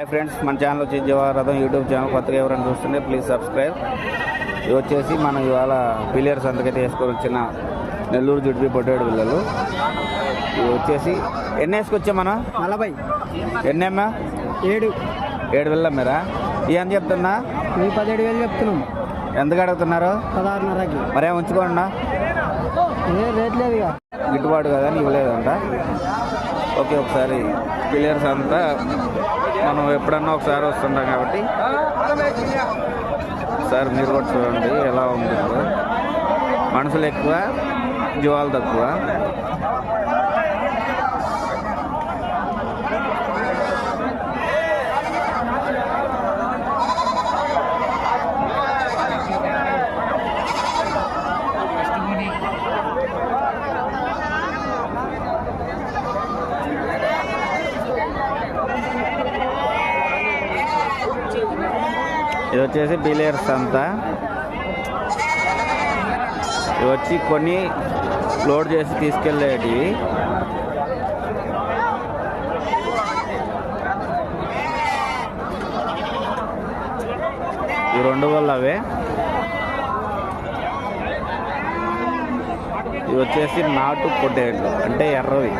Hi friends మన channel వచ్చి జీవారథం YouTube channel కొత్తగా ఎవరైనా చూస్తుంటే ప్లీజ్ సబ్స్క్రైబ్ ఇది వచ్చేసి మనం ఇవాళ పిల్లర్స్ అంతకైతే వేసుకొని వచ్చిన నెల్లూరు జుడిపి పొట్టేడు పిల్లలు. ఇవి వచ్చేసి ఎన్ని వేసుకొచ్చా మనం? నలభై. ఎన్నేమ్మా? ఏడు. ఏడు పిల్లలు మీరా ఇవి ఎంత చెప్తున్నా? మీ పదిహేడు వేలు చెప్తున్నాం. ఎంతకు అడుగుతున్నారు? పదహారున్నరకి. మరేం ఉంచుకోండి రేట్ లేదు గిట్టుబాటు కదా అని ఇవ్వలేదంట ఓకే ఒకసారి పిల్లర్స్ అంతా మనం ఎప్పుడన్నా ఒకసారి వస్తుంటాం కాబట్టి. సార్ మీరు కూడా చూడండి ఎలా ఉంటుందో. మనుషులు ఎక్కువ జీవాలు తక్కువ. ఇది వచ్చేసి పిల్లర్స్ అంతా. ఇవి వచ్చి కొన్ని లోడ్ చేసి తీసుకెళ్ళేటివి. ఈ రెండు వల్ల అవే. ఇవి వచ్చేసి నాటు పొట్టేట్లు అంటే ఎర్రవి.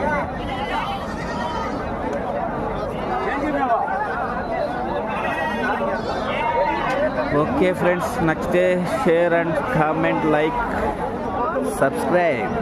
ఓకే ఫ్రెండ్స్ నచ్చితే share and comment like subscribe.